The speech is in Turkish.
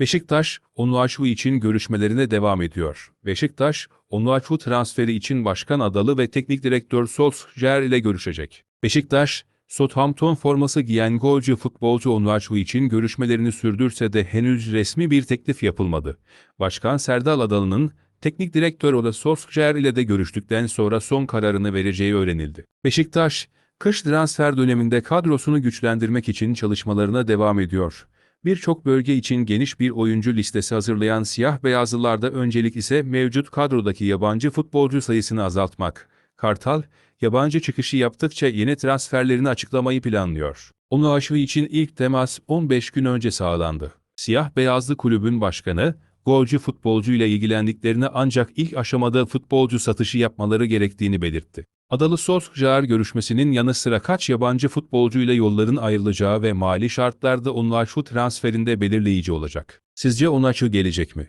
Beşiktaş, Onuachu için görüşmelerine devam ediyor. Beşiktaş, Onuachu transferi için Başkan Adalı ve Teknik Direktör Solskjaer ile görüşecek. Beşiktaş, Southampton forması giyen golcü futbolcu Onuachu için görüşmelerini sürdürse de henüz resmi bir teklif yapılmadı. Başkan Serdal Adalı'nın teknik direktör Ola Solskjaer ile de görüştükten sonra son kararını vereceği öğrenildi. Beşiktaş, kış transfer döneminde kadrosunu güçlendirmek için çalışmalarına devam ediyor. Birçok bölge için geniş bir oyuncu listesi hazırlayan siyah beyazlılarda öncelik ise mevcut kadrodaki yabancı futbolcu sayısını azaltmak. Kartal, yabancı çıkışı yaptıkça yeni transferlerini açıklamayı planlıyor. Onu aşı için ilk temas 15 gün önce sağlandı. Siyah beyazlı kulübün başkanı, golcü futbolcu ile ilgilendiklerini ancak ilk aşamada futbolcu satışı yapmaları gerektiğini belirtti. Adalı Solskjaer görüşmesinin yanı sıra kaç yabancı futbolcuyla yolların ayrılacağı ve mali şartlarda Onuachu transferinde belirleyici olacak. Sizce Onuachu gelecek mi?